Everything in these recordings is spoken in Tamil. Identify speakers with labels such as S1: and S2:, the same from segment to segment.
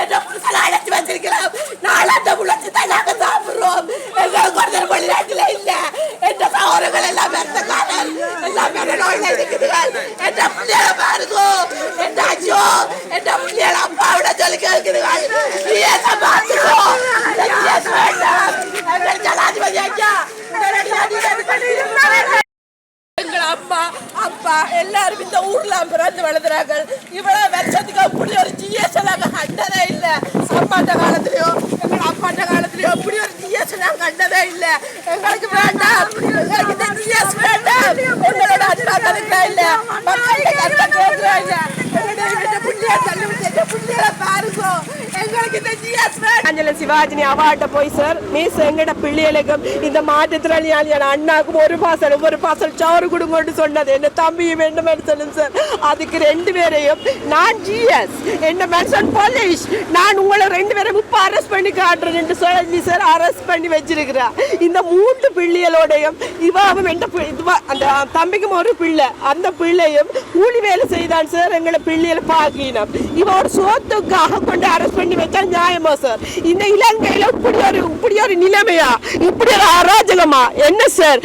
S1: என்ற புதுசால் அழைச்சி வச்சிருக்கலாம் நாலாட்ட உழைச்சி தான் நாங்கள் சாப்பிடுறோம். எங்களுக்கு ஒருத்தர் வெளிநாட்டில் இல்லை. என்ற சகோதரர்கள் எல்லாம் இறந்தக்காரர் எல்லாம் என்ன நோயில் இருக்கிறார்கள் என்ற பிள்ளைகளை பாருங்கோ. என்ற ஐயோ என்ற பிள்ளைகளை அப்பாவிட சொல்லி கேட்கிறார்கள் விசேஷம் பார்த்துருவோம் விசேஷம் வேண்டாம். எங்கள் ஜனாதிபதி எல்லாரும் இந்த ஊர்லாம் பிறந்து வளர்கிறார்கள் இவ்வளவு கண்டதே இல்லை எங்களுக்கு வேண்டாம் எங்களுக்கு இந்த ஜிஎஸ் வேண்டாம் எங்களோட அண்ணா தடுக்கா இல்ல மக்களுடைய கஷ்டம் கேட்கிறா இல்ல எங்களுடைய இந்த புள்ளிய தள்ளி விட்டு எங்க புள்ளிய பாருங்க எங்களுக்கு இந்த ஜிஎஸ் வேண்டாம்
S2: அஞ்சல சிவாஜினி அவார்ட்ட போய் சார் மீஸ் எங்கட பிள்ளைகளுக்கும் இந்த மாற்றுத்திறனாளியான அண்ணாக்கும் ஒரு பாசல் ஒரு பாசல் சோறு கொடுங்கன்னு சொன்னது என்ன தம்பியும் என்ன மனுஷனும் சார் அதுக்கு ரெண்டு பேரையும் நான் ஜிஎஸ் என்ன மனுஷன் போலீஸ் நான் உங்களை ரெண்டு பேரும் இப்போ அரெஸ்ட் பண்ணி காட்டுறேன் சொல்லி சார் அரெஸ்ட் பண்ணி வச்சிருக்கிறா இந்த மூன்று பிள்ளைகளோடையும் இவாவும் எந்த இதுவா அந்த தம்பிக்கும் ஒரு பிள்ளை அந்த பிள்ளையும் கூலி வேலை செய்தான் சார் எங்களை பிள்ளைகளை பாக்கினோம் இவ ஒரு சோத்துக்காக கொண்டு அரெஸ்ட் பண்ணி வச்சா நியாயமா சார் இந்த இலங்கையில இப்படி ஒரு இப்படி ஒரு நிலைமையா? இப்படி ஒரு அராஜகமா? என்ன சார்?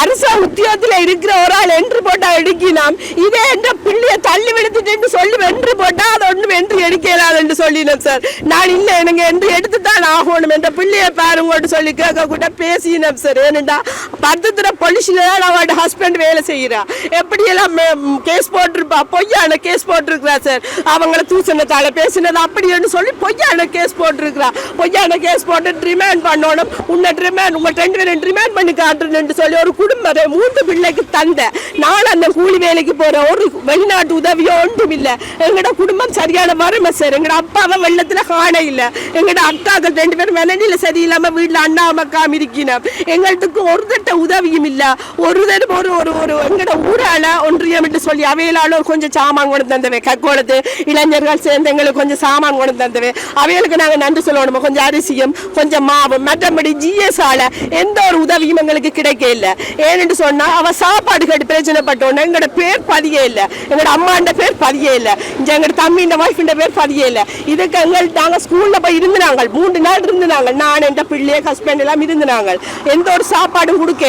S2: அரச உத்தியோகத்தில் இருக்கிற ஒரு ஆள் என்று போட்டா எடுக்கினாம் இதே என்ற பிள்ளையை தள்ளி விடுத்துட்டு சொல்லி வென்று போட்டா அதை ஒண்ணும் என்று எடுக்கலாம் என்று சொல்லினோம் சார். நான் இல்லை எனக்கு என்று எடுத்து தான் ஆகணும் என்ற பிள்ளையை பாருங்கன்னு சொல்லி கேட்க கூட பேசினோம் சார். ஏனண்டா பத்தத்துல பொலிஷில் தான் அவட ஹஸ்பண்ட் வேலை செய்யறா எப்படியெல்லாம் கேஸ் போட்டிருப்பா? பொய்யான கேஸ் போட்டிருக்கிறா சார். அவங்கள தூசணத்தால் பேசினது அப்படின்னு சொல்லி பொய்யான கேஸ் போட்டிருக்கிறா. பொய்யான கேஸ் போட்டு ரிமாண்ட் பண்ணணும். உன்னை ரிமாண்ட் உங்கள் ரெண்டு பேரும் ரிமைண்ட் பண்ணி காட்டுறேன்னு சொல்லி ஒரு குடும்பம் மூன்று பிள்ளைக்கு தந்த நான் அந்த கூலி வேலைக்கு போற ஒரு வெளிநாட்டு உதவியோ ஒன்றும் இல்லை. எங்கட குடும்பம் சரியான வறுமை சார் எங்கட அப்பாவை வெள்ளத்துல காண இல்ல. எங்கட அக்காக்கள் ரெண்டு பேரும் மனநிலை சரியில்லாம வீட்டுல அண்ணா அம்மாக்காம இருக்கணும் எங்களுக்கு ஒரு தட்ட உதவியும் இல்ல. ஒரு தடவை ஒரு ஒரு ஒரு எங்கட ஊரால ஒன்றியம் என்று சொல்லி அவையிலான கொஞ்சம் சாமான் கொண்டு தந்தவை. கக்கோளத்து இளைஞர்கள் சேர்ந்து எங்களுக்கு கொஞ்சம் சாமான் கொண்டு தந்தவை. அவைகளுக்கு நாங்க நன்றி சொல்லணுமா? கொஞ்சம் அரிசியும் கொஞ்சம் மாவும் மற்றபடி ஜிஎஸ் ஆல எந்த ஒரு உதவியும் எங்களுக்கு கிடைக்க இல்லை. ஏன்னு சொன்னா அவ சாப்பாடு கேட்டு பிரச்சனைப்பட்டோன்னு எங்களோட பேர் பதியே இல்லை. எங்களோட அம்மாண்ட பேர் பதியே இல்லை. இங்கே எங்களோட தம்பிண்ட ஒய்ஃபிண்ட பேர் பதிய இல்லை. இதுக்கு எங்கள் நாங்கள் ஸ்கூலில் போய் இருந்தாங்க மூன்று நாள் இருந்தாங்க நான் என் பிள்ளைய ஹஸ்பண்ட் எல்லாம் இருந்தாங்க எந்த ஒரு சாப்பாடும் கொடுக்க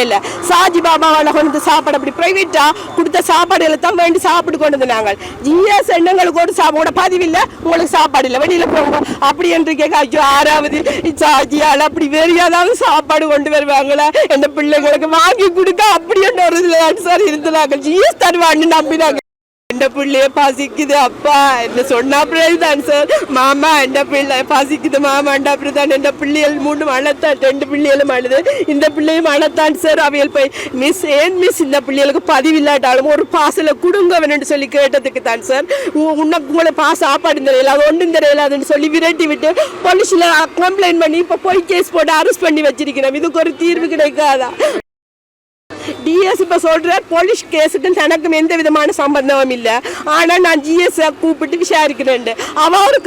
S2: சாஜி பாபாவால் கொண்டு சாப்பாடு அப்படி பிரைவேட்டா கொடுத்த சாப்பாடுகளை தான் வேண்டி சாப்பிட்டு கொண்டு வந்தாங்க. ஜிஎஸ் எண்ணங்களுக்கு ஒரு சாப்பாடு பதிவில்லை உங்களுக்கு சாப்பாடு இல்லை. வெளியில போங்க. அப்படி என்று கேட்க ஐயோ ஆறாவது சாஜியால் அப்படி வேறு ஏதாவது சாப்பாடு கொண்டு வருவாங்களா? என் பிள்ளைங்களுக்கு வாங்கி கொடுக்க அப்படியே என்ன ஒரு சார் இருந்தாங்க. ஜிஎஸ் தருவான்னு நம்பினாங்க. எந்த பிள்ளைய பசிக்குது அப்பா? என்ன சொன்னா தான் சார் மாமா எந்த பிள்ளை பசிக்குது? மாமா எந்த தான் எந்த பிள்ளைகள் மூணு அழத்தான் ரெண்டு பிள்ளைகளும் அழுது. இந்த பிள்ளையும் அழத்தான் சார் அவையில் போய் மிஸ் ஏன் மிஸ் இந்த பிள்ளைகளுக்கு பதிவில்லாட்டாலும் ஒரு பாசல கொடுங்க வேணும்னு சொல்லி கேட்டதுக்கு தான் சார் உனக்கு உங்களை பா சாப்பாடு தெரியல அது ஒன்றும் தெரியலாதுன்னு சொல்லி விரட்டி விட்டு போலீஸில் கம்ப்ளைண்ட் பண்ணி இப்போ போய் கேஸ் போட்டு அரெஸ்ட் பண்ணி வச்சிருக்கிறோம். இதுக்கு ஒரு தீர்வு கிடைக்காதா? டிஎஸ் இப்போ சொல்ற போலீஸ் கேஸுக்கும் தனக்கும் எந்த விதமான சம்பந்தமும் இல்ல. ஆனா நான் ஜிஎஸ் கூப்பிட்டு விசாரிக்கிறேன் அவ ஒரு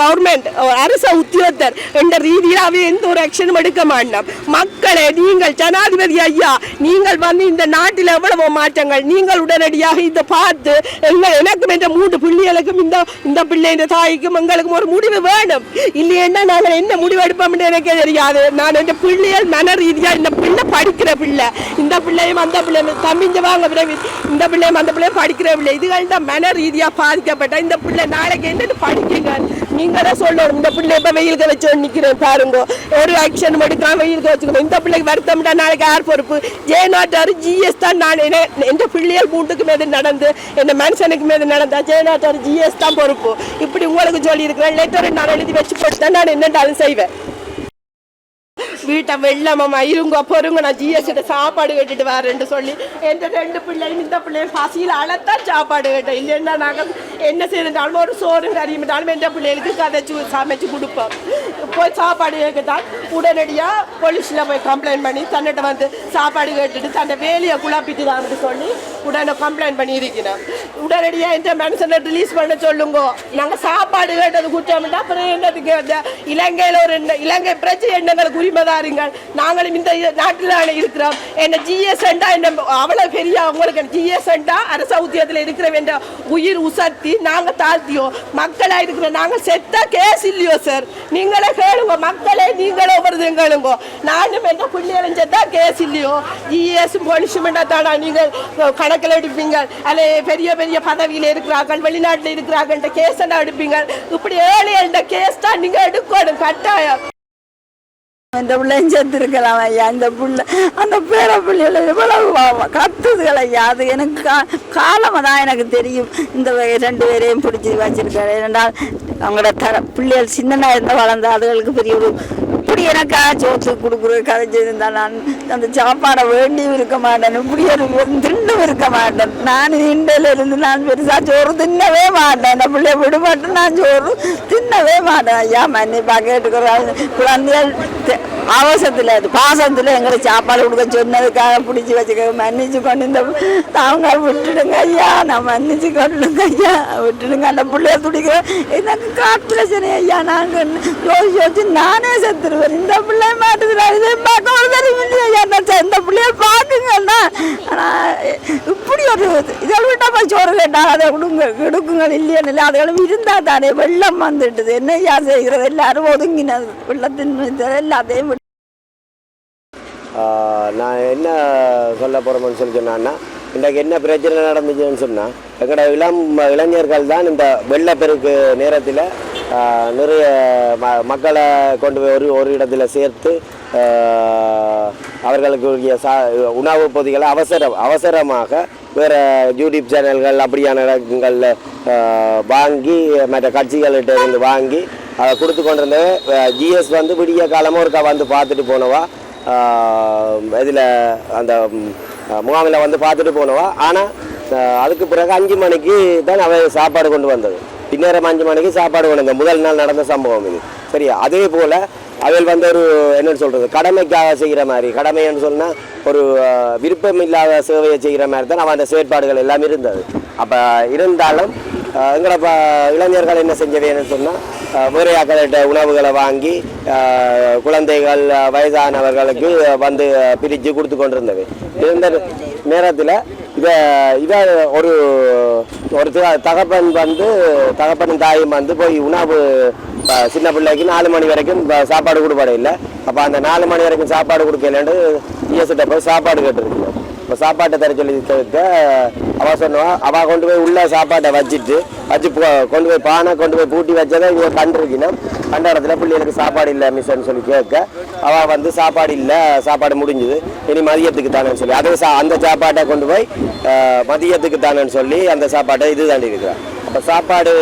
S2: கவர்மெண்ட் அரச உத்தியோகத்தர் என்ற ரீதியில் அவ எந்த ஒரு ஆக்ஷனும் எடுக்க மாட்டோம் மக்களே நீங்கள் ஜனாதிபதி ஐயா நீங்கள் வந்து இந்த நாட்டில் எவ்வளவு மாற்றங்கள் நீங்கள் உடனடியாக இதை பார்த்து எங்கள் எனக்கும் என்ற மூன்று பிள்ளைகளுக்கும் இந்த இந்த பிள்ளை இந்த தாய்க்கும் எங்களுக்கும் ஒரு முடிவு வேணும். இல்லையென்னா நாங்கள் என்ன முடிவு எடுப்போம்னு எனக்கே தெரியாது. நான் என் பிள்ளைகள் மன ரீதியா இந்த பிள்ளை படிக்கிற பிள்ளை. இந்த பிள்ளை பிள்ளையும் அந்த பிள்ளையும் தம்பிஞ்ச வாங்க பிள்ளை இந்த பிள்ளையும் அந்த பிள்ளையும் படிக்கிற பிள்ளை. இதுகள் தான் மன ரீதியாக பாதிக்கப்பட்ட இந்த பிள்ளை. நாளைக்கு என்னென்னு படிக்குங்க? நீங்க தான் சொல்லணும். இந்த பிள்ளை இப்போ வெயிலுக்கு வச்சு நிற்கிறேன் பாருங்க. ஒரு ஆக்ஷன் எடுக்காம வெயிலுக்கு வச்சுக்கணும் இந்த பிள்ளைக்கு வருத்தம்டா நாளைக்கு யார் பொறுப்பு. ஜே நாட்டாரு ஜிஎஸ் தான் நான் என்ன- என் பிள்ளைகள் மூட்டுக்கு மீது நடந்து என் மனுஷனுக்கு மீது நடந்தா ஜே நாட்டாரு ஜிஎஸ் தான் பொறுப்பு. இப்படி உங்களுக்கு சொல்லியிருக்கிறேன். லெட்டர் நான் எழுதி வச்சு போட்டு தான் நான் என்னென்றாலும் செய்வேன். வீட்டை வெள்ளமாமா இருங்க பொறுங்க நான் ஜிஎஸ்கிட்ட சாப்பாடு கேட்டுட்டு வரேன்னு சொல்லி எந்த ரெண்டு பிள்ளையும் இந்த பிள்ளையும் பசியில் அழத்தான் சாப்பாடு கேட்டேன். இல்லைன்னா நாங்கள் என்ன செய்யறதாலும் ஒரு சோறு கறியும்னாலும் எந்த பிள்ளைகளுக்கு கதைச்சு சமைச்சு கொடுப்போம். போய் சாப்பாடு கேட்கத்தான் உடனடியாக போலீஸில் போய் கம்ப்ளைண்ட் பண்ணி தன்னிட்ட வந்து சாப்பாடு கேட்டுட்டு தன்னை வேலையை குழப்பிட்டு தான் சொல்லி உடனே கம்ப்ளைண்ட் பண்ணி இருக்கிறேன். உடனடியாக இந்த மனுஷனை ரிலீஸ் பண்ண சொல்லுங்க. நாங்கள் சாப்பாடு கேட்டது குற்றம்ட்டா அப்புறம் என்னதுக்கு கேட்டேன் இலங்கையில் ஒரு இலங்கை பிரச்சனை எண்ணங்களுக்கு உரிமைதாருங்கள் நாங்களும் இந்த நாட்டில் இருக்கிறோம். என்ன ஜிஎஸ்என்டா என்ன அவ்வளோ பெரிய அவங்களுக்கு ஜிஎஸ்என்டா அரச உத்தியோகத்தில் இருக்கிற வேண்ட உயிர் உசர்த்தி நாங்கள் தாழ்த்தியோ. மக்களாக இருக்கிற நாங்கள் செத்த கேஸ் இல்லையோ சார் நீங்களே கேளுங்க. மக்களே நீங்களே ஒவ்வொரு கேளுங்க. நானும் என்ன பிள்ளைகளும் செத்தா கேஸ் இல்லையோ. ஜிஎஸ் பனிஷ்மெண்டா தானா நீங்கள் கணக்கில் எடுப்பீங்க. அல்ல பெரிய பெரிய பதவியில் இருக்கிறார்கள் வெளிநாட்டில் இருக்கிறார்கள் கேஸ் எடுப்பீங்க. இப்படி ஏழை என்ற கேஸ் தான் நீங்கள் எடுக்கணும். கட்டாயம்.
S3: இந்த பிள்ளையும் செத்துருக்கலாம் ஐயா இந்த பிள்ளை அந்த பேர பிள்ளைகளை எவ்வளவு கத்துதுகள் ஐயா அது எனக்கு கா காலமாக தான் எனக்கு தெரியும். இந்த ரெண்டு பேரையும் பிடிச்சி வச்சிருக்காரு. ஏனென்றால் அவங்களோட தர பிள்ளைகள் சின்னனாக இருந்தால் வளர்ந்த அதுகளுக்கு பெரிய ஒரு இப்படி எனக்கா சோற்று கொடுக்குற கதைச்சிருந்தா நான் அந்த சாப்பாடை வேண்டியும் இருக்க மாட்டேன் இப்படி ஒரு தின்னும் இருக்க மாட்டேன். நான் இண்டையில இருந்து நான் பெருசா சோறு தின்னவே மாட்டேன். அந்த பிள்ளைய விடுபட்டு நான் சோறு தின்னவே மாட்டேன். ஐயா மன்னி கேட்டுக்கிறேன் குழந்தைகள் அவசரத்தில் அது பாசத்தில் எங்களை சாப்பாடு கொடுக்க சொன்னதுக்காக பிடிச்சி வச்சுக்க மன்னிச்சு கொண்டு இந்த தாங்க விட்டுடுங்க ஐயா நான் மன்னிச்சு கொண்டுடுங்க ஐயா. விட்டுடுங்க அந்த பிள்ளைய துடிக்கிறேன் எனக்கு காட்டு பிரச்சனை ஐயா நாங்கள் யோசிச்சு யோசிச்சு நானே செத்துருவேன். இந்த பிள்ளைய மாட்டுக்கிறாரு இதை பார்க்க ஒரு தெரியும் இல்லையா ஐயா? நான் இந்த பிள்ளைய பார்க்குங்கண்ணா ஆனால் இப்படி ஒரு இதை விட்டா போய் சோறு கேட்டா அதை கொடுங்க கொடுக்குங்க இல்லையான்னு அதுகளும் இருந்தால் தானே வெள்ளம் வந்துட்டுது. என்ன ஐயா செய்கிறது? எல்லாரும் ஒதுங்கினது வெள்ளத்தின் எல்லாத்தையும்
S4: நான் என்ன சொல்ல போகிறோம்னு சொல்லி சொன்னான்னா இன்றைக்கு என்ன பிரச்சனை நடந்துச்சுன்னு சொன்னால் எங்களோட இளம் இளைஞர்கள் தான் இந்த வெள்ளப்பெருக்கு நேரத்தில் நிறைய ம மக்களை கொண்டு போய் ஒரு ஒரு இடத்துல சேர்த்து அவர்களுக்குரிய அவர்களுக்கு சா உணவு பொதிகளை அவசர அவசரமாக வேறு யூடியூப் சேனல்கள் அப்படியான இடங்களில் வாங்கி மற்ற கட்சிகள்கிட்ட இருந்து வாங்கி அதை கொடுத்து கொண்டிருந்த ஜிஎஸ் வந்து விடிய காலமாக ஒருக்கா வந்து பார்த்துட்டு போனவா. இதில் அந்த முகாமில் வந்து பார்த்துட்டு போனவா ஆனால் அதுக்கு பிறகு அஞ்சு மணிக்கு தான் அவன் சாப்பாடு கொண்டு வந்தது. பின்னேரம் அஞ்சு மணிக்கு சாப்பாடு கொண்டு வந்த முதல் நாள் நடந்த சம்பவம் இது. சரியா அதே போல் அவள் வந்து ஒரு என்னென்னு சொல்கிறது கடமைக்காக செய்கிற மாதிரி கடமைன்னு சொன்னால் ஒரு விருப்பம் இல்லாத சேவையை செய்கிற மாதிரி தான் அவன் அந்த செயற்பாடுகள் எல்லாம் இருந்தது. அப்போ இருந்தாலும் எங்களோட ப இளைஞர்கள் என்ன செஞ்சவேன்னு சொன்னால் வேறு உணவுகளை வாங்கி குழந்தைகள் வயதானவர்களுக்கு வந்து பிரித்து கொடுத்து கொண்டிருந்தது. இந்த நேரத்தில் இதை இதை ஒரு ஒரு தகப்பன் வந்து தகப்பனும் தாயும் வந்து போய் உணவு சின்ன பிள்ளைக்கு நாலு மணி வரைக்கும் சாப்பாடு கொடுப்பாடு இல்லை? அப்போ அந்த நாலு மணி வரைக்கும் சாப்பாடு கொடுக்கலன்னு இஎஸ்கிட்ட போய் சாப்பாடு கேட்டிருக்கோம் இப்போ சாப்பாட்டை தர சொல்லி அவள் சொன்னான் அவள் கொண்டு போய் உள்ள சாப்பாட்டை வச்சுட்டு வச்சு கொண்டு போய் பானை கொண்டு போய் பூட்டி வச்சதை இங்கே கண்டிருக்கணும். கண்ட இடத்துல பிள்ளைகளுக்கு சாப்பாடு இல்லை மிஸ்ன்னு சொல்லி கேட்க அவள் வந்து சாப்பாடு இல்லை சாப்பாடு முடிஞ்சுது. இனி மதியத்துக்கு தானேன்னு சொல்லி அதே சா அந்த சாப்பாட்டை கொண்டு போய் மதியத்துக்கு தானேன்னு சொல்லி அந்த சாப்பாட்டை இது தாண்டி இருக்கிறான் அப்போ சாப்பாடு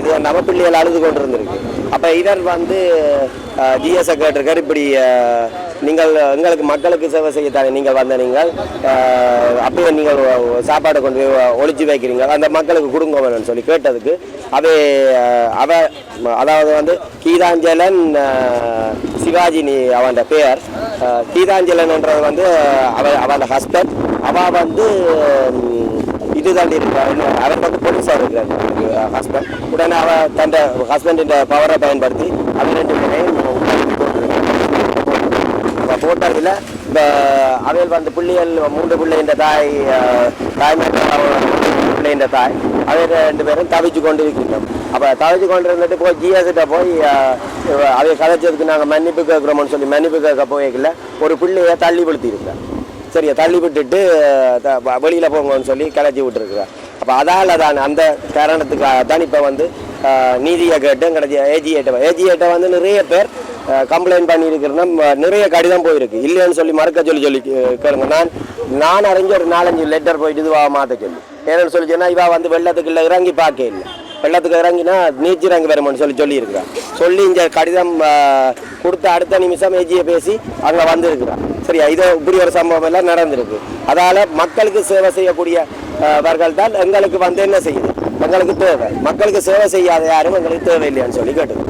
S4: இது நம்ம பிள்ளைகள் அழுது கொண்டு இருந்திருக்கு அப்போ இவர் வந்து ஜிஎஸ் செக்ரட்டரி இப்படி நீங்கள் எங்களுக்கு மக்களுக்கு சேவை செய்யத்தானே நீங்கள் வந்த நீங்கள்? அப்படியே நீங்கள் சாப்பாடு கொண்டு போய் ஒளிச்சு வைக்கிறீங்க. அந்த மக்களுக்கு கொடுங்க வேணும்னு சொல்லி கேட்டதுக்கு. அவை அவ அதாவது வந்து கீதாஞ்சலன் சிவாஜினி சிவாஜி நீ அவன் பெயர் கீதாஞ்சலன்ன்றது வந்து அவ அவன் ஹஸ்பண்ட் அவ வந்து இதுதான் இது அவர் வந்து போலீஸாக இருக்கிறார் ஹஸ்பண்ட் உடனே அவ தன் ஹஸ்பண்டின் பவரை பயன்படுத்தி அவர் ரெண்டு பேரையும் உட்கார்ந்து இந்த அவையில் வந்து பிள்ளைகள் மூன்று பிள்ளைன்ற தாய் அஹ், பிள்ளை பிள்ளைன்ற தாய் அவை ரெண்டு பேரும் தவிச்சு கொண்டு இருக்கின்றோம் அப்போ தவிச்சு கொண்டு இருந்துட்டு போய் ஜிஎஸ்கிட்ட போய் அஹ், கதைச்சதுக்கு நாங்கள் மன்னிப்பு கேட்குறோம்னு சொல்லி மன்னிப்பு கேட்க போய்க்கல ஒரு பிள்ளையை தள்ளி விழுத்திருக்கேன் சரியா தள்ளி விட்டுட்டு த- போங்கன்னு சொல்லி கிளச்சி விட்டுருக்குறேன் அப்போ அதால் தான் அந்த காரணத்துக்காக தான் இப்போ வந்து நீதியை கேட்டும் கிடைச்சி ஏஜிஏட்டை ஏஜிஏட்டை வந்து நிறைய பேர் கம்ப்ளைண்ட் பண்ணியிருக்கிறேன்னா நிறைய கடிதம் போயிருக்கு. இல்லைன்னு சொல்லி மறுக்க சொல்லி சொல்லி கேளுங்க. நான் நான் அறிஞ்ச ஒரு நாலஞ்சு லெட்டர் போயிட்டு இதுவாக மாற்ற சொல்லி. ஏன்னு சொல்லி சொன்னால் இவா வந்து இல்லை இறங்கி பார்க்க இல்லை. வெள்ளத்துக்கு இறங்கினா நீச்சி இறங்கி வருமானு சொல்லி சொல்லியிருக்கிறான் சொல்லி இந்த கடிதம் கொடுத்த அடுத்த நிமிஷம் ஏஜியை பேசி அங்கே வந்திருக்கிறான் சரியா? இது இப்படி ஒரு சம்பவம் எல்லாம் நடந்திருக்கு. அதால் மக்களுக்கு சேவை செய்யக்கூடிய தான் எங்களுக்கு வந்து என்ன செய்யுது? எங்களுக்கு தேவை. மக்களுக்கு சேவை செய்யாத யாரும் எங்களுக்கு தேவையில்லையான்னு சொல்லி கேட்டுது.